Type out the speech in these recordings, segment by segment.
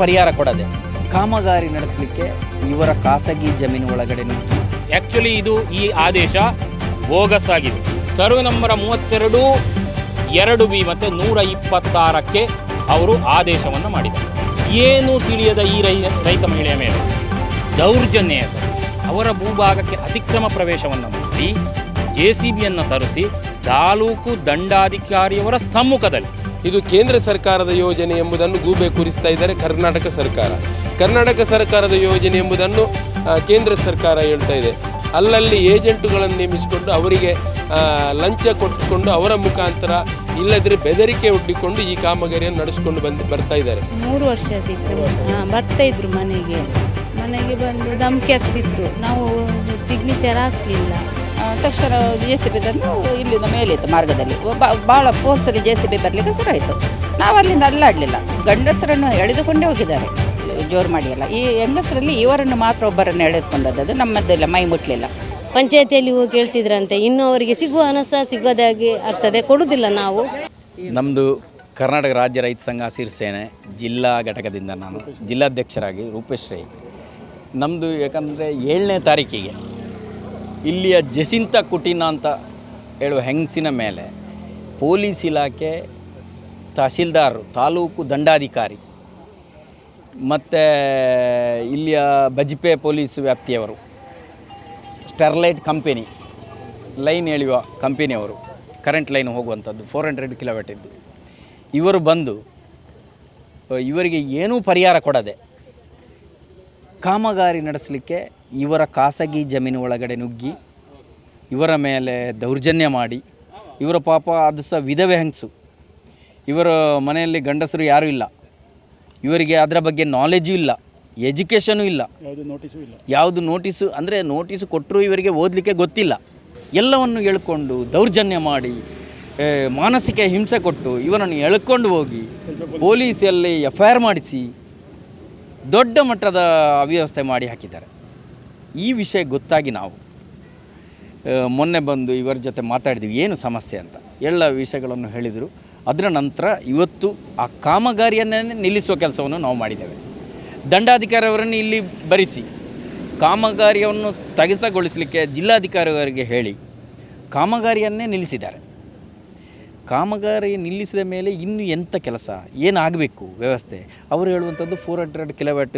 ಪರಿಹಾರ ಕೊಡದೆ ಕಾಮಗಾರಿ ನಡೆಸಲಿಕ್ಕೆ ಇವರ ಖಾಸಗಿ ಜಮೀನು ಒಳಗಡೆ ಆ್ಯಕ್ಚುಲಿ ಇದು ಈ ಆದೇಶ ಬೋಗಸ್ ಆಗಿದೆ. ಸರ್ವೆ ನಂಬರ್ ಮೂವತ್ತೆರಡು, ಎರಡು ಬಿ ಮತ್ತು ನೂರ ಇಪ್ಪತ್ತಾರಕ್ಕೆ ಅವರು ಆದೇಶವನ್ನು ಮಾಡಿದ್ದಾರೆ. ಏನು ತಿಳಿಯದ ಈ ರೈ, ರೈತ ಮಹಿಳೆಯ ಮೇಲೆ? ದೌರ್ಜನ್ಯ ಸರ್ ಅವರ ಭೂಭಾಗಕ್ಕೆ ಅತಿಕ್ರಮ ಪ್ರವೇಶವನ್ನು ಮಾಡಿ ಜೆ ಸಿ ಬಿಯನ್ನು ತರಿಸಿ ತಾಲೂಕು ದಂಡಾಧಿಕಾರಿಯವರ ಸಮ್ಮುಖದಲ್ಲಿ ಇದು ಕೇಂದ್ರ ಸರ್ಕಾರದ ಯೋಜನೆ ಎಂಬುದನ್ನು ಗೂಬೆ ಕೂರಿಸ್ತಾ ಇದ್ದಾರೆ ಕರ್ನಾಟಕ ಸರ್ಕಾರ. ಕರ್ನಾಟಕ ಸರ್ಕಾರದ ಯೋಜನೆ ಎಂಬುದನ್ನು ಕೇಂದ್ರ ಸರ್ಕಾರ ಹೇಳ್ತಾ ಇದೆ. ಅಲ್ಲಲ್ಲಿ ಏಜೆಂಟುಗಳನ್ನು ನೇಮಿಸಿಕೊಂಡು ಅವರಿಗೆ ಲಂಚ ಕೊಟ್ಟುಕೊಂಡು ಅವರ ಮುಖಾಂತರ ಇಲ್ಲದ್ರೆ ಬೆದರಿಕೆ ಒಡ್ಡಿಕೊಂಡು ಈ ಕಾಮಗಾರಿಯನ್ನು ನಡೆಸಿಕೊಂಡು ಬಂದು, ಬರ್ತಾ ಇದ್ದಾರೆ. ಮೂರು ವರ್ಷದಿತ್ತು ಬರ್ತಾ ಇದ್ರು ಮನೆಗೆ. ಮನೆಗೆ ಬಂದು ಧಮಕಿ ಹಾಕ್ತಿದ್ರು. ನಾವು ಸಿಗ್ನೇಚರ್ ಹಾಕಲಿಲ್ಲ. ತಕ್ಷಣ ಜೆ ಸಿ ಬಿ ತಂದು ಇಲ್ಲಿಂದ ಮೇಲಿತ್ತು ಮಾರ್ಗದಲ್ಲಿ. ಭಾಳ ಫೋರ್ಸಲ್ಲಿ ಜೆ ಸಿ ಬಿ ಬರಲಿಕ್ಕೆ ಶುರು ಆಯಿತು ನಾವು ಅಲ್ಲಿಂದ ಅಲ್ಲಾಡಲಿಲ್ಲ. ಗಂಡಸರನ್ನು ಎಳೆದುಕೊಂಡೇ ಹೋಗಿದ್ದಾರೆ. ಜೋರು ಮಾಡಿ ಅಲ್ಲ ಈ ಹೆಂಗಸರಲ್ಲಿ ಇವರನ್ನು ಮಾತ್ರ ಒಬ್ಬರನ್ನು ಎಳೆದುಕೊಂಡದ್ದು. ನಮ್ಮದೆಲ್ಲ ಮೈ ಮುಟ್ಲಿಲ್ಲ. ಪಂಚಾಯತಿಯಲ್ಲಿ ಹೋಗಿ ಹೇಳ್ತಿದ್ರಂತೆ ಇನ್ನು ಅವರಿಗೆ ಸಿಗುವ ಹಣ ಸಹ ಸಿಗೋದಾಗಿ ಆಗ್ತದೆ. ಕೊಡುವುದಿಲ್ಲ ನಾವು. ನಮ್ಮದು ಕರ್ನಾಟಕ ರಾಜ್ಯ ರೈತ ಸಂಘ ಹಸಿರು ಸೇನೆ ಜಿಲ್ಲಾ ಘಟಕದಿಂದ ನಾನು ಜಿಲ್ಲಾಧ್ಯಕ್ಷರಾಗಿ ರೂಪೇಶ್ ರೈ. ನಮ್ಮದು ಯಾಕಂದರೆ ಏಳನೇ ತಾರೀಕಿಗೆ ಇಲ್ಲಿಯ ಜಸಿಂತ ಕುಟಿನ ಅಂತ ಹೇಳುವ ಹೆಂಗಸಿನ ಮೇಲೆ ಪೊಲೀಸ್ ಇಲಾಖೆ ತಹಸೀಲ್ದಾರ್, ತಾಲೂಕು ದಂಡಾಧಿಕಾರಿ ಮತ್ತು ಇಲ್ಲಿಯ ಬಜ್ಪೆ ಪೊಲೀಸ್ ವ್ಯಾಪ್ತಿಯವರು, ಸ್ಟೆರ್ಲೈಟ್ ಕಂಪೆನಿ, ಲೈನ್ ಎಳೆಯುವ ಕಂಪೆನಿಯವರು, ಕರೆಂಟ್ ಲೈನ್ ಹೋಗುವಂಥದ್ದು ಫೋರ್ ಹಂಡ್ರೆಡ್ ಕಿಲೋಮೀಟರ್ ಇದ್ದು. ಇವರು ಬಂದು, ಇವರಿಗೆ ಏನೂ ಪರಿಹಾರ ಕೊಡದೆ ಕಾಮಗಾರಿ ನಡೆಸಲಿಕ್ಕೆ ಇವರ ಖಾಸಗಿ ಜಮೀನು ಒಳಗಡೆ ನುಗ್ಗಿ ಇವರ ಮೇಲೆ ದೌರ್ಜನ್ಯ ಮಾಡಿ ಇವರ ಪಾಪ ಅದು ಸಹ ವಿಧವೆ ಹೆಂಗಸು. ಇವರ ಮನೆಯಲ್ಲಿ ಗಂಡಸರು ಯಾರೂ ಇಲ್ಲ. ಇವರಿಗೆ ಅದರ ಬಗ್ಗೆ ನಾಲೆಜು ಇಲ್ಲ ಎಜುಕೇಷನು ಇಲ್ಲ. ಯಾವುದು ನೋಟಿಸು ಅಂದರೆ ನೋಟಿಸು ಕೊಟ್ಟರು ಇವರಿಗೆ ಓದಲಿಕ್ಕೆ ಗೊತ್ತಿಲ್ಲ. ಎಲ್ಲವನ್ನು ಎಳ್ಕೊಂಡು ದೌರ್ಜನ್ಯ ಮಾಡಿ ಮಾನಸಿಕ ಹಿಂಸೆ ಕೊಟ್ಟು ಇವರನ್ನು ಎಳ್ಕೊಂಡು ಹೋಗಿ ಪೊಲೀಸಲ್ಲಿ ಎಫ್ ಐ ಆರ್ ಮಾಡಿಸಿ ದೊಡ್ಡ ಮಟ್ಟದ ಅವ್ಯವಸ್ಥೆ ಮಾಡಿ ಹಾಕಿದ್ದಾರೆ. ಈ ವಿಷಯ ಗೊತ್ತಾಗಿ ನಾವು ಮೊನ್ನೆ ಬಂದು ಇವರ ಜೊತೆ ಮಾತಾಡಿದ್ವಿ, ಏನು ಸಮಸ್ಯೆ ಅಂತ. ಎಲ್ಲ ವಿಷಯಗಳನ್ನು ಹೇಳಿದರು. ಅದರ ನಂತರ ಇವತ್ತು ಆ ಕಾಮಗಾರಿಯನ್ನೇ ನಿಲ್ಲಿಸುವ ಕೆಲಸವನ್ನು ನಾವು ಮಾಡಿದ್ದೇವೆ. ದಂಡಾಧಿಕಾರಿಯವರನ್ನು ಇಲ್ಲಿ ಬರಿಸಿ, ಕಾಮಗಾರಿಯನ್ನು ತಗಿಸಗೊಳಿಸಲಿಕ್ಕೆ ಜಿಲ್ಲಾಧಿಕಾರಿಯವರಿಗೆ ಹೇಳಿ, ಕಾಮಗಾರಿಯನ್ನೇ ನಿಲ್ಲಿಸಿದ್ದಾರೆ. ಕಾಮಗಾರಿ ನಿಲ್ಲಿಸಿದ ಮೇಲೆ ಇನ್ನು ಎಂಥ ಕೆಲಸ? ಏನಾಗಬೇಕು ವ್ಯವಸ್ಥೆ? ಅವರು ಹೇಳುವಂಥದ್ದು ಫೋರ್ ಹಂಡ್ರೆಡ್ ಕಿಲೋವ್ಯಾಟ್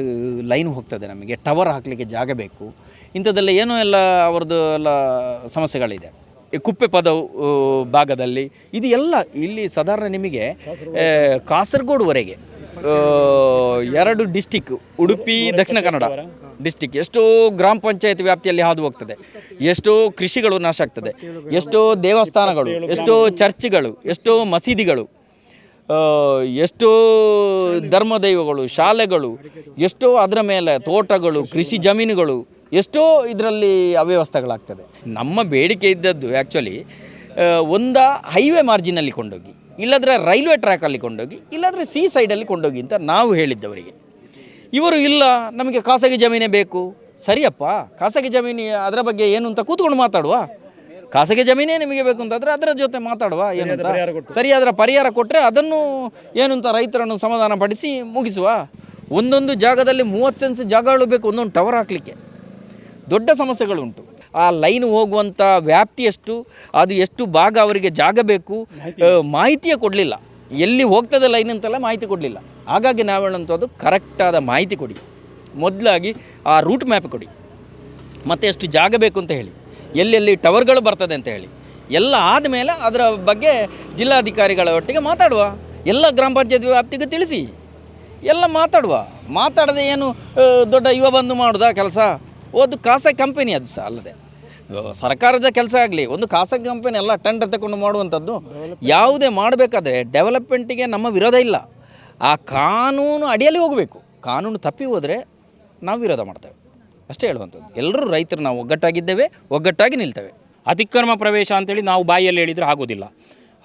ಲೈನ್ ಹೋಗ್ತದೆ ನಮಗೆ. ಟವರ್ ಹಾಕಲಿಕ್ಕೆ ಜಾಗ ಬೇಕು. ಇಂಥದ್ದೆಲ್ಲ ಏನೋ ಎಲ್ಲ ಅವ್ರದ್ದು ಎಲ್ಲ ಸಮಸ್ಯೆಗಳಿದೆ. ಈ ಕುಪ್ಪೆ ಪದ ಭಾಗದಲ್ಲಿ ಇದು ಎಲ್ಲ ಇಲ್ಲಿ ಸಾಧಾರಣ ನಿಮಗೆ ಕಾಸರಗೋಡುವರೆಗೆ ಎರಡು ಡಿಸ್ಟಿಕ್ ಉಡುಪಿ, ದಕ್ಷಿಣ ಕನ್ನಡ. ಡಿಸ್ಟಿಕ್, ಎಷ್ಟು ಗ್ರಾಮ ಪಂಚಾಯತ್ ವ್ಯಾಪ್ತಿಯಲ್ಲಿ ಹಾದು ಹೋಗ್ತದೆ. ಎಷ್ಟು ಕೃಷಿಗಳು ನಾಶ ಆಗ್ತದೆ. ಎಷ್ಟು ದೇವಸ್ಥಾನಗಳು, ಎಷ್ಟು ಚರ್ಚ್ಗಳು, ಎಷ್ಟು ಮಸೀದಿಗಳು ಎಷ್ಟು ಧರ್ಮದೈವಗಳು, ಶಾಲೆಗಳು, ಎಷ್ಟೋ ಅದರ ಮೇಲೆ ತೋಟಗಳು, ಕೃಷಿ ಜಮೀನುಗಳು, ಎಷ್ಟೋ ಇದರಲ್ಲಿ ಅವ್ಯವಸ್ಥೆಗಳಾಗ್ತದೆ. ನಮ್ಮ ಬೇಡಿಕೆ ಇದ್ದದ್ದು ಆ್ಯಕ್ಚುಲಿ ಒಂದ ಹೈವೇ ಮಾರ್ಜಿನಲ್ಲಿ ಕೊಂಡೋಗಿ, ಇಲ್ಲದ್ರೆ ರೈಲ್ವೆ ಟ್ರ್ಯಾಕಲ್ಲಿ ಕೊಂಡೋಗಿ, ಇಲ್ಲದ್ರೆ ಸೀ ಸೈಡಲ್ಲಿ ಕೊಂಡೋಗಿ ಅಂತ ನಾವು ಹೇಳಿದ್ದವರಿಗೆ. ಇವರು ಇಲ್ಲ ನಮಗೆ ಖಾಸಗಿ ಜಮೀನೇ ಬೇಕು. ಸರಿಯಪ್ಪ ಖಾಸಗಿ ಜಮೀನು ಅದರ ಬಗ್ಗೆ ಏನು ಅಂತ ಕೂತ್ಕೊಂಡು ಮಾತಾಡುವ. ಖಾಸಗಿ ಜಮೀನೇ ನಿಮಗೆ ಬೇಕು ಅಂತಂದರೆ ಅದರ ಜೊತೆ ಮಾತಾಡುವ ಏನು ಅಂತ. ಸರಿ ಅದರ ಪರಿಹಾರ ಕೊಟ್ಟರೆ ಅದನ್ನು ಏನು ಅಂತ ರೈತರನ್ನು ಸಮಾಧಾನ ಪಡಿಸಿ ಮುಗಿಸುವ. ಒಂದೊಂದು ಜಾಗದಲ್ಲಿ ಮೂವತ್ತು ಸೆನ್ಸ್ ಜಾಗಗಳು ಬೇಕು ಒಂದೊಂದು ಟವರ್ ಹಾಕಲಿಕ್ಕೆ. ದೊಡ್ಡ ಸಮಸ್ಯೆಗಳುಂಟು. ಆ ಲೈನ್ ಹೋಗುವಂಥ ವ್ಯಾಪ್ತಿ ಎಷ್ಟು? ಅದು ಎಷ್ಟು ಭಾಗ ಅವರಿಗೆ ಜಾಗ ಬೇಕು? ಮಾಹಿತಿಯೇ ಕೊಡಲಿಲ್ಲ. ಎಲ್ಲಿ ಹೋಗ್ತದೆ ಲೈನ್ ಅಂತೆಲ್ಲ ಮಾಹಿತಿ ಕೊಡಲಿಲ್ಲ. ಹಾಗಾಗಿ ನಾವು ಹೇಳುವಂಥದ್ದು ಕರೆಕ್ಟಾದ ಮಾಹಿತಿ ಕೊಡಿ. ಮೊದಲಾಗಿ ಆ ರೂಟ್ ಮ್ಯಾಪ್ ಕೊಡಿ. ಮತ್ತು ಎಷ್ಟು ಜಾಗ ಬೇಕು ಅಂತ ಹೇಳಿ. ಎಲ್ಲೆಲ್ಲಿ ಟವರ್ಗಳು ಬರ್ತದೆ ಅಂತ ಹೇಳಿ. ಎಲ್ಲ ಆದಮೇಲೆ ಅದರ ಬಗ್ಗೆ ಜಿಲ್ಲಾಧಿಕಾರಿಗಳ ಒಟ್ಟಿಗೆ ಮಾತಾಡುವ. ಎಲ್ಲ ಗ್ರಾಮ ಪಂಚಾಯತ್ ವ್ಯಾಪ್ತಿಗೂ ತಿಳಿಸಿ. ಎಲ್ಲ ಮಾತಾಡುವ. ಮಾತಾಡದೆ ಏನು ದೊಡ್ಡ ಯುವ ಬಂದು ಮಾಡೋದಾ ಕೆಲಸ? ಓದು ಖಾಸಗಿ ಕಂಪನಿ ಅದು ಸಹ ಅಲ್ಲದೆ. ಸರ್ಕಾರದ ಕೆಲಸ ಆಗಲಿ, ಒಂದು ಖಾಸಗಿ ಕಂಪನಿ ಎಲ್ಲ ಟೆಂಡರ್ ತಗೊಂಡು ಮಾಡುವಂಥದ್ದು ಯಾವುದೇ ಮಾಡಬೇಕಾದ್ರೆ ಡೆವಲಪ್ಮೆಂಟಿಗೆ ನಮ್ಮ ವಿರೋಧ ಇಲ್ಲ. ಆ ಕಾನೂನು ಅಡಿಯಲ್ಲಿ ಹೋಗಬೇಕು. ಕಾನೂನು ತಪ್ಪಿ ಹೋದರೆ ನಾವು ವಿರೋಧ ಮಾಡ್ತೇವೆ. ಅಷ್ಟೇ ಹೇಳುವಂಥದ್ದು. ಎಲ್ಲರೂ ರೈತರು ನಾವು ಒಗ್ಗಟ್ಟಾಗಿದ್ದೇವೆ, ಒಗ್ಗಟ್ಟಾಗಿ ನಿಲ್ತೇವೆ. ಅತಿಕ್ರಮ ಪ್ರವೇಶ ಅಂತೇಳಿ ನಾವು ಬಾಯಿಯಲ್ಲಿ ಹೇಳಿದರೆ ಆಗೋದಿಲ್ಲ.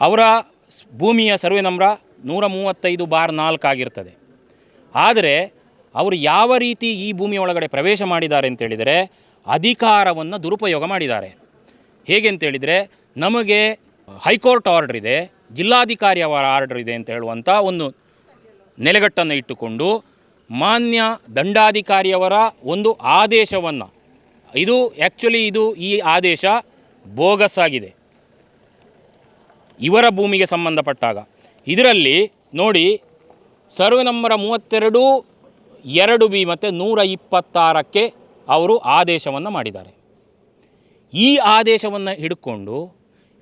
ಅವರ ಭೂಮಿಯ ಸರ್ವೆ ನಂಬರ ನೂರ ಮೂವತ್ತೈದು ಬಾರ್ ನಾಲ್ಕು ಆಗಿರ್ತದೆ. ಆದರೆ, ಅವರು ಯಾವ ರೀತಿ ಈ ಭೂಮಿಯ ಒಳಗಡೆ ಪ್ರವೇಶ ಮಾಡಿದ್ದಾರೆ ಅಂತೇಳಿದರೆ ಅಧಿಕಾರವನ್ನು ದುರುಪಯೋಗ ಮಾಡಿದ್ದಾರೆ. ಹೇಗೆ ಅಂತೇಳಿದರೆ ನಮಗೆ ಹೈಕೋರ್ಟ್ ಆರ್ಡರ್ ಇದೆ, ಜಿಲ್ಲಾಧಿಕಾರಿ ಅವರ ಆರ್ಡರ್ ಇದೆ ಅಂತ ಹೇಳುವಂಥ ಒಂದು ನೆಲೆಗಟ್ಟನ್ನು ಇಟ್ಟುಕೊಂಡು, ಮಾನ್ಯ ದಂಡಾಧಿಕಾರಿಯವರ ಒಂದು ಆದೇಶವನ್ನು, ಇದು ಆ್ಯಕ್ಚುಲಿ ಇದು ಈ ಆದೇಶ ಬೋಗಸ್ ಆಗಿದೆ. ಇವರ ಭೂಮಿಗೆ ಸಂಬಂಧಪಟ್ಟಾಗ. ಇದರಲ್ಲಿ ನೋಡಿ, ಸರ್ವೆ ನಂಬರ ಮೂವತ್ತೆರಡು, ಎರಡು ಬಿ ಮತ್ತು ನೂರ ಇಪ್ಪತ್ತಾರಕ್ಕೆ ಅವರು ಆದೇಶವನ್ನು ಮಾಡಿದ್ದಾರೆ. ಈ ಆದೇಶವನ್ನು ಹಿಡ್ಕೊಂಡು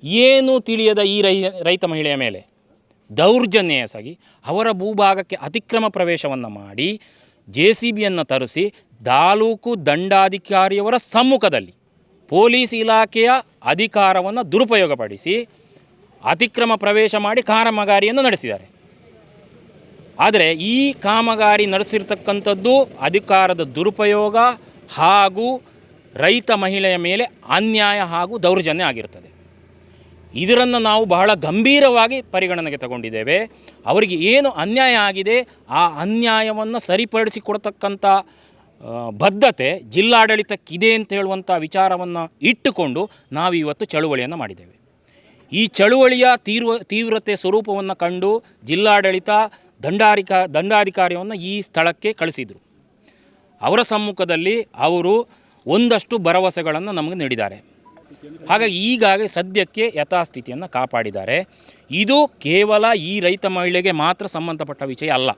ಏನು ತಿಳಿಯದ ಈ ರೈ, ರೈತ ಮಹಿಳೆಯ ಮೇಲೆ ದೌರ್ಜನ್ಯ ಎಸಗಿ ಅವರ ಭೂಭಾಗಕ್ಕೆ ಅತಿಕ್ರಮ ಪ್ರವೇಶವನ್ನು ಮಾಡಿ ಜೆ ಸಿ ಬಿಯನ್ನು ತರಿಸಿ ತಾಲೂಕು ದಂಡಾಧಿಕಾರಿಯವರ ಸಮ್ಮುಖದಲ್ಲಿ ಪೊಲೀಸ್ ಇಲಾಖೆಯ ಅಧಿಕಾರವನ್ನು ದುರುಪಯೋಗಪಡಿಸಿ ಅತಿಕ್ರಮ ಪ್ರವೇಶ ಮಾಡಿ ಕಾಮಗಾರಿಯನ್ನು ನಡೆಸಿದ್ದಾರೆ. ಆದರೆ ಈ ಕಾಮಗಾರಿ ನಡೆಸಿರ್ತಕ್ಕಂಥದ್ದು ಅಧಿಕಾರದ ದುರುಪಯೋಗ ಹಾಗೂ ರೈತ ಮಹಿಳೆಯ ಮೇಲೆ ಅನ್ಯಾಯ ಹಾಗೂ ದೌರ್ಜನ್ಯ ಆಗಿರುತ್ತದೆ. ಇದರನ್ನು ನಾವು ಬಹಳ ಗಂಭೀರವಾಗಿ ಪರಿಗಣನೆಗೆ ತಗೊಂಡಿದ್ದೇವೆ. ಅವರಿಗೆ ಏನು ಅನ್ಯಾಯ ಆಗಿದೆ, ಆ ಅನ್ಯಾಯವನ್ನು ಸರಿಪಡಿಸಿಕೊಡ್ತಕ್ಕಂಥ ಬದ್ಧತೆ ಜಿಲ್ಲಾಡಳಿತಕ್ಕಿದೆ ಅಂತ ಹೇಳುವಂಥ ವಿಚಾರವನ್ನು ಇಟ್ಟುಕೊಂಡು ನಾವು ಇವತ್ತು ಚಳುವಳಿಯನ್ನು ಮಾಡಿದ್ದೇವೆ. ಈ ಚಳುವಳಿಯ ತೀವ್ರ ತೀವ್ರತೆ ಸ್ವರೂಪವನ್ನು ಕಂಡು ಜಿಲ್ಲಾಡಳಿತ ದಂಡಾಧಿಕ ದಂಡಾಧಿಕಾರಿಯನ್ನು ಈ ಸ್ಥಳಕ್ಕೆ ಕಳಿಸಿದರು. ಅವರ ಸಮ್ಮುಖದಲ್ಲಿ ಅವರು ಒಂದಷ್ಟು ಭರವಸೆಗಳನ್ನು ನಮಗೆ ನೀಡಿದ್ದಾರೆ. ಹಾಗಾಗಿ ಈಗಾಗಿ ಸದ್ಯಕ್ಕೆ ಯಥಾಸ್ಥಿತಿಯನ್ನು ಕಾಪಾಡಿದ್ದಾರೆ. ಇದು ಕೇವಲ ಈ ರೈತ ಮಹಿಳೆಗೆ ಮಾತ್ರ ಸಂಬಂಧಪಟ್ಟ ವಿಷಯ ಅಲ್ಲ.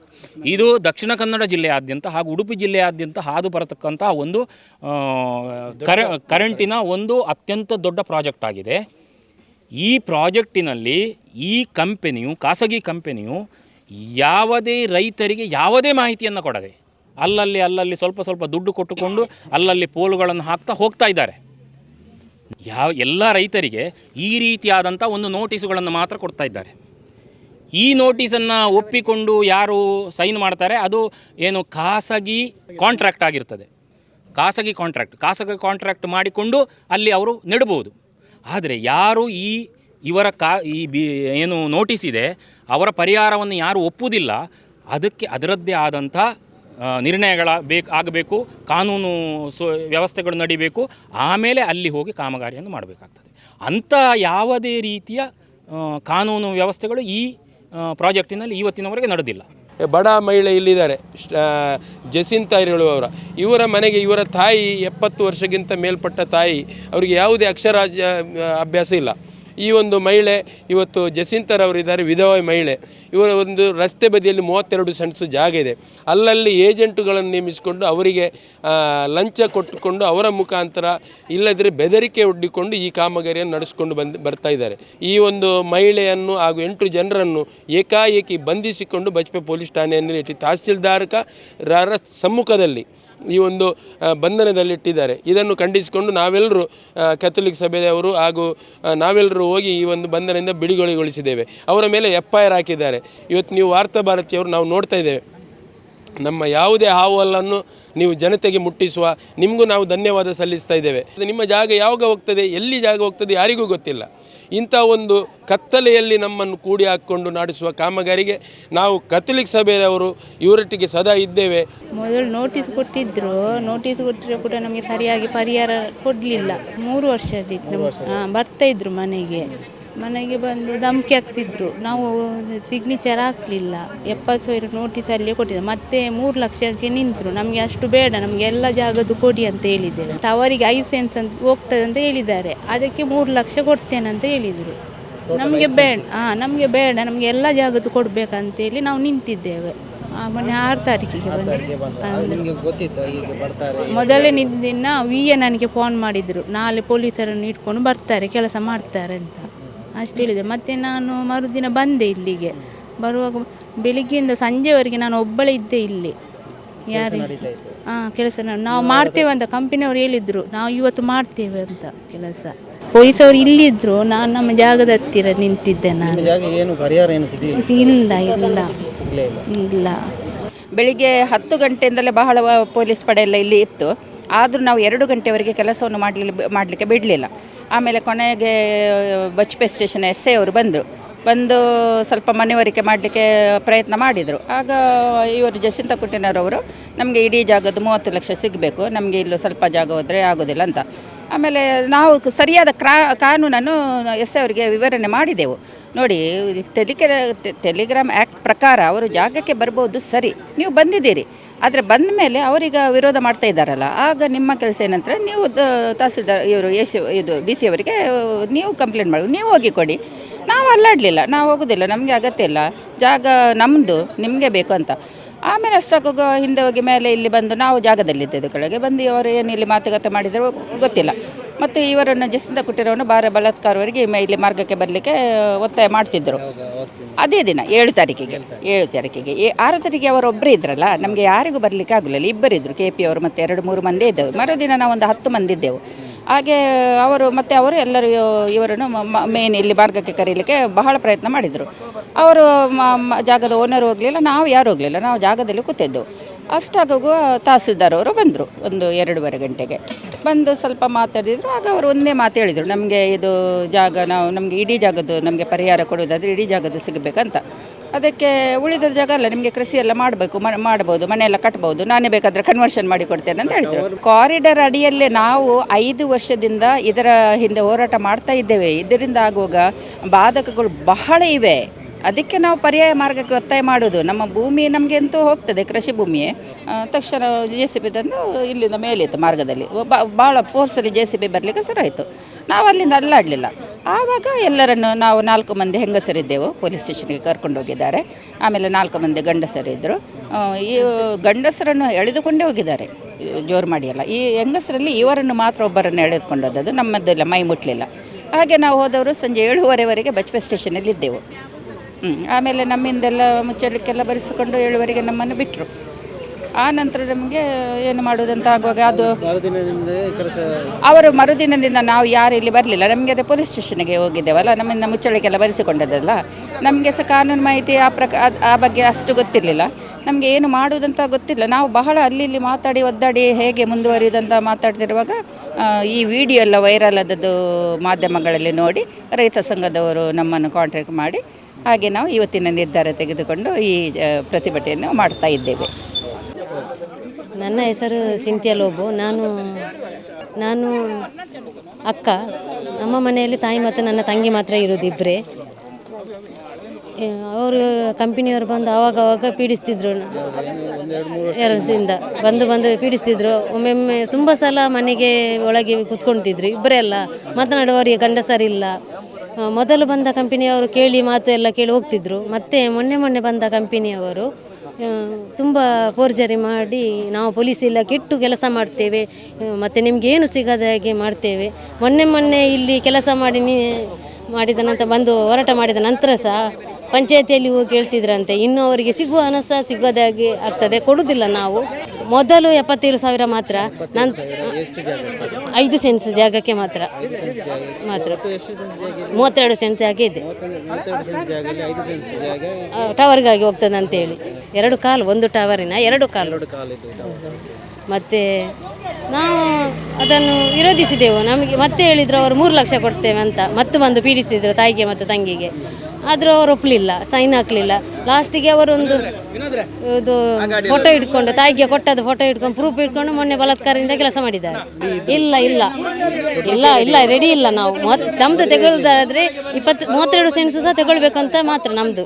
ಇದು ದಕ್ಷಿಣ ಕನ್ನಡ ಜಿಲ್ಲೆಯಾದ್ಯಂತ ಹಾಗೂ ಉಡುಪಿ ಜಿಲ್ಲೆಯಾದ್ಯಂತ ಹಾದು ಬರತಕ್ಕಂಥ ಒಂದು ಕರ, ಕರೆಂಟಿನ ಒಂದು ಅತ್ಯಂತ ದೊಡ್ಡ ಪ್ರಾಜೆಕ್ಟ್ ಆಗಿದೆ. ಈ ಪ್ರಾಜೆಕ್ಟಿನಲ್ಲಿ ಈ ಕಂಪೆನಿಯು, ಖಾಸಗಿ ಕಂಪೆನಿಯು ಯಾವುದೇ ರೈತರಿಗೆ ಯಾವುದೇ ಮಾಹಿತಿಯನ್ನು ಕೊಡದೆ ಅಲ್ಲಲ್ಲಿ ಅಲ್ಲಲ್ಲಿ ಸ್ವಲ್ಪ ಸ್ವಲ್ಪ ದುಡ್ಡು ಕೊಟ್ಟುಕೊಂಡು ಅಲ್ಲಲ್ಲಿ ಪೋಲುಗಳನ್ನು ಹಾಕ್ತಾ ಹೋಗ್ತಾ ಇದ್ದಾರೆ. ಯಾವ ಎಲ್ಲ ರೈತರಿಗೆ ಈ ರೀತಿಯಾದಂಥ ಒಂದು ನೋಟಿಸುಗಳನ್ನು ಮಾತ್ರ ಕೊಡ್ತಾ ಇದ್ದಾರೆ. ಈ ನೋಟಿಸನ್ನು ಒಪ್ಪಿಕೊಂಡು ಯಾರು ಸೈನ್ ಮಾಡ್ತಾರೆ ಅದು ಏನು ಖಾಸಗಿ ಕಾಂಟ್ರಾಕ್ಟ್ ಆಗಿರ್ತದೆ. ಖಾಸಗಿ ಕಾಂಟ್ರಾಕ್ಟ್ ಖಾಸಗಿ ಕಾಂಟ್ರಾಕ್ಟ್ ಮಾಡಿಕೊಂಡು ಅಲ್ಲಿ ಅವರು ನೆಡಬಹುದು. ಆದರೆ ಯಾರು ಈ ಇವರ ಕಾ ಈ ಬಿ ಏನು ನೋಟಿಸ್ ಇದೆ, ಅವರ ಪರಿಹಾರವನ್ನು ಯಾರು ಒಪ್ಪುವುದಿಲ್ಲ, ಅದಕ್ಕೆ ಅದರದ್ದೇ ಆದಂಥ ನಿರ್ಣಯಗಳ ಬೇಕು, ಆಗಬೇಕು, ಕಾನೂನು ಸು, ವ್ಯವಸ್ಥೆಗಳು ನಡಿಬೇಕು, ಆಮೇಲೆ ಅಲ್ಲಿ ಹೋಗಿ ಕಾಮಗಾರಿಯನ್ನು ಮಾಡಬೇಕಾಗ್ತದೆ. ಅಂಥ ಯಾವುದೇ ರೀತಿಯ ಕಾನೂನು ವ್ಯವಸ್ಥೆಗಳು ಈ ಪ್ರಾಜೆಕ್ಟಿನಲ್ಲಿ ಇವತ್ತಿನವರೆಗೆ ನಡೆದಿಲ್ಲ. ಬಡ ಮಹಿಳೆ ಇಲ್ಲಿದ್ದಾರೆ. ಜಸಿಂತ ಹೇಳುವವರ ಇವರ ಮನೆಗೆ ಇವರ ತಾಯಿ ಎಪ್ಪತ್ತು ವರ್ಷಕ್ಕಿಂತ ಮೇಲ್ಪಟ್ಟ ತಾಯಿ, ಅವರಿಗೆ ಯಾವುದೇ ಅಕ್ಷರ ಅಭ್ಯಾಸ ಇಲ್ಲ. ಈ ಒಂದು ಮಹಿಳೆ, ಇವತ್ತು ಜಸಿಂತರ್ ಅವರಿದ್ದಾರೆ, ವಿಧವಾ ಮಹಿಳೆ. ಇವರ ಒಂದು ರಸ್ತೆ ಬದಿಯಲ್ಲಿ ಮೂವತ್ತೆರಡು ಸೆಂಟ್ಸ್ ಜಾಗ ಇದೆ. ಅಲ್ಲಲ್ಲಿ ಏಜೆಂಟುಗಳನ್ನು ನೇಮಿಸಿಕೊಂಡು ಅವರಿಗೆ ಲಂಚ ಕೊಟ್ಟುಕೊಂಡು ಅವರ ಮುಖಾಂತರ ಇಲ್ಲದ್ರೆ ಬೆದರಿಕೆ ಒಡ್ಡಿಕೊಂಡು ಈ ಕಾಮಗಾರಿಯನ್ನು ನಡೆಸಿಕೊಂಡು ಬಂದು, ಬರ್ತಾ ಇದ್ದಾರೆ. ಈ ಒಂದು ಮಹಿಳೆಯನ್ನು ಹಾಗೂ ಎಂಟು ಜನರನ್ನು ಏಕಾಏಕಿ ಬಂಧಿಸಿಕೊಂಡು ಬಜ್ಪೆ ಪೊಲೀಸ್ ಠಾಣೆಯಲ್ಲಿ ಇಟ್ಟು ರರ ಸಮ್ಮುಖದಲ್ಲಿ ಈ ಒಂದು ಬಂಧನದಲ್ಲಿಟ್ಟಿದ್ದಾರೆ. ಇದನ್ನು ಖಂಡಿಸಿಕೊಂಡು ನಾವೆಲ್ಲರೂ ಕ್ಯಾಥೋಲಿಕ್ ಸಭೆಯವರು ಹಾಗೂ ನಾವೆಲ್ಲರೂ ಹೋಗಿ ಈ ಒಂದು ಬಂಧನದಿಂದ ಬಿಡುಗಡೆಗೊಳಿಸಿದ್ದೇವೆ. ಅವರ ಮೇಲೆ ಎಫ್ ಐ ಹಾಕಿದ್ದಾರೆ. ಇವತ್ತು ನೀವು ವಾರ್ತಾ ಭಾರತಿಯವರು ನಾವು ನೋಡ್ತಾ ಇದ್ದೇವೆ. ನಮ್ಮ ಯಾವುದೇ ಹಾವಲ್ಲನ್ನು ನೀವು ಜನತೆಗೆ ಮುಟ್ಟಿಸುವ, ನಿಮಗೂ ನಾವು ಧನ್ಯವಾದ ಸಲ್ಲಿಸ್ತಾ ಇದ್ದೇವೆ. ನಿಮ್ಮ ಜಾಗ ಯಾವಾಗ ಹೋಗ್ತದೆ, ಎಲ್ಲಿ ಜಾಗ ಹೋಗ್ತದೆ ಯಾರಿಗೂ ಗೊತ್ತಿಲ್ಲ. ಇಂಥ ಒಂದು ಕತ್ತಲೆಯಲ್ಲಿ ನಮ್ಮನ್ನು ಕೂಡಿ ಹಾಕ್ಕೊಂಡು ನಡೆಸುವ ಕಾಮಗಾರಿಗೆ ನಾವು ಕತ್ತಲಿಕ್ ಸಭೆಯವರು ಇವರೊಟ್ಟಿಗೆ ಸದಾ ಇದ್ದೇವೆ. ಮೊದಲು ನೋಟಿಸ್ ಕೊಟ್ಟಿದ್ರು. ನೋಟಿಸ್ ಕೊಟ್ಟರೆ ಕೂಡ ನಮಗೆ ಸರಿಯಾಗಿ ಪರಿಹಾರ ಕೊಡಲಿಲ್ಲ. ಮೂರು ವರ್ಷದಿತ್ತು. ಹಾಂ ಬರ್ತಾ ಇದ್ರು ಮನೆಗೆ. ಮನೆಗೆ ಬಂದು ಧಮಕಿ ಹಾಕ್ತಿದ್ರು. ನಾವು ಸಿಗ್ನೇಚರ್ ಹಾಕಲಿಲ್ಲ. ಎಪ್ಪತ್ತು ಸಾವಿರ ನೋಟಿಸ್ ಅಲ್ಲಿ ಕೊಟ್ಟಿದ್ದೆ. ಮತ್ತೆ ಮೂರು ಲಕ್ಷಕ್ಕೆ ನಿಂತರು. ನಮಗೆ ಅಷ್ಟು ಬೇಡ. ನಮಗೆ ಎಲ್ಲ ಜಾಗದ್ದು ಕೊಡಿ ಅಂತ ಹೇಳಿದ್ದೇವೆ ಅವರಿಗೆ ಐದು ಸೆನ್ಸ್ ಅಂತ ಹೋಗ್ತದೆ ಅಂತ ಹೇಳಿದ್ದಾರೆ. ಅದಕ್ಕೆ ಮೂರು ಲಕ್ಷ ಕೊಡ್ತೇನೆ ಅಂತ ಹೇಳಿದರು. ನಮಗೆ ಬೇಡ. ಹಾಂ ನಮಗೆ ಬೇಡ. ನಮಗೆ ಎಲ್ಲ ಜಾಗದ್ದು ಕೊಡಬೇಕಂತೇಳಿ ನಾವು ನಿಂತಿದ್ದೇವೆ. ಆ, ಮೊನ್ನೆ ಆರು ತಾರೀಕಿಗೆ ಬಂದು. ಮೊದಲನೇ ದಿನ ವಿ ಎ ನನಗೆ ಫೋನ್ ಮಾಡಿದರು. ನಾಳೆ ಪೊಲೀಸರನ್ನು ಇಟ್ಕೊಂಡು ಬರ್ತಾರೆ ಕೆಲಸ ಮಾಡ್ತಾರೆ ಅಂತ. ಅಷ್ಟು ಹೇಳಿದೆ ಮತ್ತೆ ನಾನು ಮರುದಿನ ಬಂದೆ ಇಲ್ಲಿಗೆ. ಬರುವಾಗ ಬೆಳಿಗ್ಗೆಯಿಂದ ಸಂಜೆವರೆಗೆ ನಾನು ಒಬ್ಬಳೇ ಇದ್ದೆ ಇಲ್ಲಿ. ಯಾರು? ಹಾಂ ಕೆಲಸ ನಾವು ಮಾಡ್ತೇವೆ ಅಂತ ಕಂಪನಿಯವರು ಹೇಳಿದರು. ನಾವು ಇವತ್ತು ಮಾಡ್ತೇವೆ ಅಂತ ಕೆಲಸ. ಪೊಲೀಸವರು ಇಲ್ಲಿದ್ದರು ನಾನು ನಮ್ಮ ಜಾಗದ ಹತ್ತಿರ ನಿಂತಿದ್ದೆ ನಾನು. ಇಲ್ಲ ಇಲ್ಲ. ಇಲ್ಲ. ಬೆಳಿಗ್ಗೆ ಹತ್ತು ಗಂಟೆಯಿಂದಲೇ ಬಹಳ ಪೊಲೀಸ್ ಪಡೆ ಎಲ್ಲ ಇಲ್ಲಿ ಇತ್ತು. ಆದರೂ ನಾವು ಎರಡು ಗಂಟೆವರೆಗೆ ಕೆಲಸವನ್ನು ಮಾಡಲಿ ಮಾಡಲಿಕ್ಕೆ ಬಿಡಲಿಲ್ಲ. ಆಮೇಲೆ ಕೊನೆಗೆ ಬಚ್ಪೆ ಸ್ಟೇಷನ್ ಎಸ್ ಅವರು ಬಂದರು. ಬಂದು ಸ್ವಲ್ಪ ಮನವರಿಕೆ ಮಾಡಲಿಕ್ಕೆ ಪ್ರಯತ್ನ ಮಾಡಿದರು. ಆಗ ಇವರು ಜಸಿಂತ ಕುಟ್ಟಿನವರವರು, ನಮಗೆ ಇಡೀ ಜಾಗದ ಮೂವತ್ತು ಲಕ್ಷ ಸಿಗಬೇಕು, ನಮಗೆ ಇಲ್ಲೂ ಸ್ವಲ್ಪ ಜಾಗ ಹೋದರೆ ಆಗೋದಿಲ್ಲ ಅಂತ. ಆಮೇಲೆ ನಾವು ಸರಿಯಾದ ಕ್ರಾ, ಕಾನೂನನ್ನು ಎಸ್ ಅವರಿಗೆ ವಿವರಣೆ ಮಾಡಿದೆವು. ನೋಡಿ ಟೆಲಿಕೆ ಟೆಲಿಗ್ರಾಮ್ ಆ್ಯಕ್ಟ್ ಪ್ರಕಾರ ಅವರು ಜಾಗಕ್ಕೆ ಬರ್ಬೋದು, ಸರಿ. ನೀವು ಬಂದಿದ್ದೀರಿ. ಆದರೆ ಬಂದ ಮೇಲೆ ಅವರೀಗ ವಿರೋಧ ಮಾಡ್ತಾ ಇದ್ದಾರಲ್ಲ, ಆಗ ನಿಮ್ಮ ಕೆಲಸ ಏನಂತಾರೆ ನೀವು ತಹಸೀಲ್ದಾರ್ ಇವರು ಎಸ್ ಇದು ಡಿ ಸಿ ಅವರಿಗೆ ನೀವು ಕಂಪ್ಲೇಂಟ್ ಮಾಡಿ, ನೀವು ಹೋಗಿ ಕೊಡಿ. ನಾವು ಅಲ್ಲಾಡಲಿಲ್ಲ, ನಾವು ಹೋಗೋದಿಲ್ಲ, ನಮಗೆ ಅಗತ್ಯ ಇಲ್ಲ, ಜಾಗ ನಮ್ಮದು ನಿಮಗೆ ಬೇಕು ಅಂತ. ಆಮೇಲೆ ಅಷ್ಟಕ್ಕೋಗ ಹಿಂದೆ ಹೋಗಿ ಮೇಲೆ ಇಲ್ಲಿ ಬಂದು ನಾವು ಜಾಗದಲ್ಲಿದ್ದೆ ಕೆಳಗೆ ಬಂದು ಅವರು ಏನು ಇಲ್ಲಿ ಮಾತುಕತೆ ಮಾಡಿದ್ರು ಗೊತ್ತಿಲ್ಲ. ಮತ್ತು ಇವರನ್ನು ಜಸ್ಸಿಂದ ಕೊಟ್ಟಿರೋನು ಬಾರ ಬಲಾತ್ಕಾರವರಿಗೆ ಇಲ್ಲಿ ಮಾರ್ಗಕ್ಕೆ ಬರಲಿಕ್ಕೆ ಒತ್ತಾಯ ಮಾಡ್ತಿದ್ದರು ಅದೇ ದಿನ ಏಳು ತಾರೀಕಿಗೆ ಏಳು ತಾರೀಕಿಗೆ. ಏ- ಆರು ತಾರೀಕಿಗೆ ಅವರೊಬ್ಬರೇ ಇದ್ರಲ್ಲ ನಮಗೆ ಯಾರಿಗೂ ಬರಲಿಕ್ಕೆ ಆಗಲಿಲ್ಲ. ಇಬ್ಬರಿದ್ದರು ಕೆ ಪಿ ಅವರು ಮತ್ತು ಎರಡು ಮೂರು ಮಂದಿ ಇದ್ದೆವು. ಮರುದಿನ ನಾವು ಒಂದು ಹತ್ತು ಮಂದಿ ಇದ್ದೆವು. ಹಾಗೆ ಅವರು ಮತ್ತು ಅವರು ಎಲ್ಲರೂ ಇವರನ್ನು ಮೇನ್ ಇಲ್ಲಿ ಮಾರ್ಗಕ್ಕೆ ಕರೀಲಿಕ್ಕೆ ಬಹಳ ಪ್ರಯತ್ನ ಮಾಡಿದರು. ಅವರು ಜಾಗದ ಓನರ್ ಹೋಗಲಿಲ್ಲ ನಾವು ಯಾರು ಹೋಗಲಿಲ್ಲ ನಾವು ಜಾಗದಲ್ಲಿ ಕೂತಿದ್ದೆವು. ಅಷ್ಟಾಗುವ ತಹಸೀಲ್ದಾರ್ ಅವರು ಬಂದರು ಒಂದು ಎರಡೂವರೆ ಗಂಟೆಗೆ. ಬಂದು ಸ್ವಲ್ಪ ಮಾತಾಡಿದರು ಆಗ ಅವರು ಒಂದೇ ಮಾತು ಹೇಳಿದರು ನಮಗೆ ಇದು ಜಾಗ ನಾವು ನಮಗೆ ಇಡೀ ಜಾಗದ್ದು ನಮಗೆ ಪರಿಹಾರ ಕೊಡೋದಾದರೆ ಇಡೀ ಜಾಗದ್ದು ಸಿಗಬೇಕಂತ. ಅದಕ್ಕೆ ಉಳಿದ ಜಾಗ ಅಲ್ಲ ನಿಮಗೆ ಕೃಷಿ ಎಲ್ಲ ಮಾಡಬೇಕು ಮಾಡ್ಬೋದು ಮನೆಯೆಲ್ಲ ಕಟ್ಬೋದು ನಾನೇ ಬೇಕಾದರೆ ಕನ್ವರ್ಷನ್ ಮಾಡಿ ಕೊಡ್ತೇನೆ ಅಂತ ಹೇಳಿದರು. ಕಾರಿಡಾರ್ ಅಡಿಯಲ್ಲೇ ನಾವು ಐದು ವರ್ಷದಿಂದ ಇದರ ಹಿಂದೆ ಹೋರಾಟ ಮಾಡ್ತಾ ಇದ್ದೇವೆ. ಇದರಿಂದ ಆಗುವಾಗ ಬಾಧಕಗಳು ಬಹಳ ಇವೆ. ಅದಕ್ಕೆ ನಾವು ಪರ್ಯಾಯ ಮಾರ್ಗಕ್ಕೆ ಒತ್ತಾಯ ಮಾಡೋದು. ನಮ್ಮ ಭೂಮಿ ನಮಗೆ ಅಂತೂ ಹೋಗ್ತದೆ ಕೃಷಿ ಭೂಮಿಯೇ. ತಕ್ಷಣ ಜೆ ಸಿ ಬಿ ತಂದು ಇಲ್ಲಿಂದ ಮೇಲಿತ್ತು ಮಾರ್ಗದಲ್ಲಿ. ಭಾಳ ಫೋರ್ಸಲ್ಲಿ ಜೆ ಸಿ ಬಿ ಬರಲಿಕ್ಕೆ ಶುರು ಆಯಿತು ನಾವು ಅಲ್ಲಿಂದ ಅಲ್ಲಾಡಲಿಲ್ಲ. ಆವಾಗ ಎಲ್ಲರನ್ನು ನಾವು ನಾಲ್ಕು ಮಂದಿ ಹೆಂಗಸರಿದ್ದೆವು. ಪೊಲೀಸ್ ಸ್ಟೇಷನ್ಗೆ ಕರ್ಕೊಂಡು ಹೋಗಿದ್ದಾರೆ. ಆಮೇಲೆ ನಾಲ್ಕು ಮಂದಿ ಗಂಡಸರಿದ್ದರು. ಈ ಗಂಡಸರನ್ನು ಎಳೆದುಕೊಂಡೇ ಹೋಗಿದ್ದಾರೆ. ಜೋರು ಮಾಡಿಯಲ್ಲ. ಈ ಹೆಂಗಸರಲ್ಲಿ ಇವರನ್ನು ಮಾತ್ರ ಒಬ್ಬರನ್ನು ಎಳೆದುಕೊಂಡದ್ದು ನಮ್ಮದೆಲ್ಲ ಮೈ ಮುಟ್ಟಲಿಲ್ಲ ಹಾಗೆ ನಾವು ಹೋದವರು ಸಂಜೆ ಏಳುವರೆವರೆಗೆ ಬಜ್ಪೆ ಸ್ಟೇಷನಲ್ಲಿ ಇದ್ದೆವು ಆಮೇಲೆ ನಮ್ಮಿಂದೆಲ್ಲ ಮುಚ್ಚಲಿಕ್ಕೆಲ್ಲ ಬರೆಸಿಕೊಂಡು ಏಳುವರೆಗೆ ನಮ್ಮನ್ನು ಬಿಟ್ಟರು ಆ ನಂತರ ನಮಗೆ ಏನು ಮಾಡೋದಂತ ಆಗುವಾಗ ಅದು ಅವರು ಮರುದಿನದಿಂದ ನಾವು ಯಾರು ಇಲ್ಲಿ ಬರಲಿಲ್ಲ. ನಮಗೆ ಅದೇ ಪೊಲೀಸ್ ಸ್ಟೇಷನ್ಗೆ ಹೋಗಿದ್ದೇವಲ್ಲ, ನಮ್ಮಿಂದ ಮುಚ್ಚಳಿಕೆಲ್ಲ ಬರೆಸಿಕೊಂಡದ್ದಲ್ಲ ನಮಗೆ ಸಹ ಕಾನೂನು ಮಾಹಿತಿ ಆ ಪ್ರಕ ಆ ಬಗ್ಗೆ ಅಷ್ಟು ಗೊತ್ತಿರಲಿಲ್ಲ. ನಮಗೆ ಏನು ಮಾಡುವುದಂತ ಗೊತ್ತಿಲ್ಲ. ನಾವು ಬಹಳ ಅಲ್ಲಿ ಇಲ್ಲಿ ಮಾತಾಡಿ ಒದ್ದಾಡಿ ಹೇಗೆ ಮುಂದುವರಿಯುವುದಂತ ಮಾತಾಡ್ತಿರುವಾಗ ಈ ವಿಡಿಯೋ ಎಲ್ಲ ವೈರಲ್ ಆದದ್ದು ಮಾಧ್ಯಮಗಳಲ್ಲಿ ನೋಡಿ, ರೈತ ಸಂಘದವರು ನಮ್ಮನ್ನು ಕಾಂಟ್ಯಾಕ್ಟ್ ಮಾಡಿ ಹಾಗೆ ನಾವು ಇವತ್ತಿನ ನಿರ್ಧಾರ ತೆಗೆದುಕೊಂಡು ಈ ಪ್ರತಿಭಟನೆಯನ್ನು ಮಾಡ್ತಾ ಇದ್ದೇವೆ. ನನ್ನ ಹೆಸರು ಸಿಂತ್ಯಾ ಲೋಬೋ. ನಾನು ನಾನು ಅಕ್ಕ. ನಮ್ಮ ಮನೆಯಲ್ಲಿ ತಾಯಿ ಮತ್ತು ನನ್ನ ತಂಗಿ ಮಾತ್ರ ಇರೋದು ಇಬ್ಬರೇ. ಅವರು ಕಂಪನಿಯವರು ಬಂದು ಆವಾಗ ಆವಾಗ ಪೀಡಿಸ್ತಿದ್ರು. ಎರಡರಿಂದ ಬಂದು ಬಂದು ಪೀಡಿಸ್ತಿದ್ರು. ಒಮ್ಮೊಮ್ಮೆ ತುಂಬ ಸಲ ಮನೆಗೆ ಒಳಗೆ ಕುತ್ಕೊಳ್ತಿದ್ರು ಇಬ್ಬರೇ ಅಲ್ಲ. ಮಾತನಾಡುವವರಿಗೆ ಗಂಡಸರಿಲ್ಲ. ಮೊದಲು ಬಂದ ಕಂಪನಿಯವರು ಕೇಳಿ ಮಾತು ಎಲ್ಲ ಕೇಳಿ ಹೋಗ್ತಿದ್ರು. ಮತ್ತೆ ಮೊನ್ನೆ ಮೊನ್ನೆ ಬಂದ ಕಂಪನಿಯವರು ತುಂಬ ಫೋರ್ಜರಿ ಮಾಡಿ ನಾವು ಪೊಲೀಸ್ ಇಲಾಖೆ ಇಟ್ಟು ಕೆಲಸ ಮಾಡ್ತೇವೆ ಮತ್ತು ನಿಮ್ಗೆ ಏನು ಸಿಗದ ಹಾಗೆ ಮಾಡ್ತೇವೆ. ಮೊನ್ನೆ ಮೊನ್ನೆ ಇಲ್ಲಿ ಕೆಲಸ ಮಾಡಿ ನೀ, ಮಾಡಿದ ನಂತರ ಬಂದು ಹೋರಾಟ ಮಾಡಿದ ನಂತರ ಸಹ ಪಂಚಾಯತಿಯಲ್ಲಿ ಹೋಗಿ ಹೇಳ್ತಿದ್ರಂತೆ, ಇನ್ನು ಅವರಿಗೆ ಸಿಗುವ ಹಣ ಸಹ ಸಿಗೋದಾಗೆ ಆಗ್ತದೆ ಕೊಡುವುದಿಲ್ಲ ನಾವು. ಮೊದಲು ಎಪ್ಪತ್ತೇಳು ಸಾವಿರ ಮಾತ್ರ. ನನ್ ಐದು ಸೆನ್ಸ್ ಜಾಗಕ್ಕೆ ಮಾತ್ರ. ಮಾತ್ರ. ಮೂವತ್ತೆರಡು ಸೆನ್ಸ್ ಜಾಗ ಇದೆ. ಟವರ್ಗಾಗಿ ಹೋಗ್ತದೆ ಅಂತೇಳಿ. ಎರಡು ಕಾಲು ಒಂದು ಟವರಿನ ಎರಡು ಕಾಲು. ಮತ್ತೆ ನಾವು ಅದನ್ನು ವಿರೋಧಿಸಿದೆವು. ನಮಗೆ ಮತ್ತೆ ಹೇಳಿದರು ಅವರು ಮೂರು ಲಕ್ಷ ಕೊಡ್ತೇವೆ ಅಂತ. ಮತ್ತೆ ಬಂದು ಪೀಡಿಸಿದರು ತಾಯಿಗೆ ಮತ್ತು ತಂಗಿಗೆ. ಆದರೂ ಅವರು ಒಪ್ಪಲಿಲ್ಲ ಸೈನ್ ಹಾಕಲಿಲ್ಲ. ಲಾಸ್ಟಿಗೆ ಅವರೊಂದು, ಇದು ಫೋಟೋ ಇಟ್ಕೊಂಡು ತಾಯಿಗೆ ಕೊಟ್ಟದ್ದು ಫೋಟೋ ಇಟ್ಕೊಂಡು ಪ್ರೂಫ್ ಇಟ್ಕೊಂಡು ಮೊನ್ನೆ ಬಲಾತ್ಕಾರದಿಂದ ಕೆಲಸ ಮಾಡಿದ್ದಾರೆ. ಇಲ್ಲ ಇಲ್ಲ. ಇಲ್ಲ ಇಲ್ಲ ರೆಡಿ ಇಲ್ಲ ನಾವು. ಮೊತ್ ನಮ್ಮದು ತೆಗೊಳ್ಳೋದಾದ್ರೆ ಇಪ್ಪತ್ತು, ಮೂವತ್ತೆರಡು ಸೆನ್ಸ್ ಸಹ ತಗೊಳ್ಬೇಕಂತ ಮಾತ್ರ ನಮ್ಮದು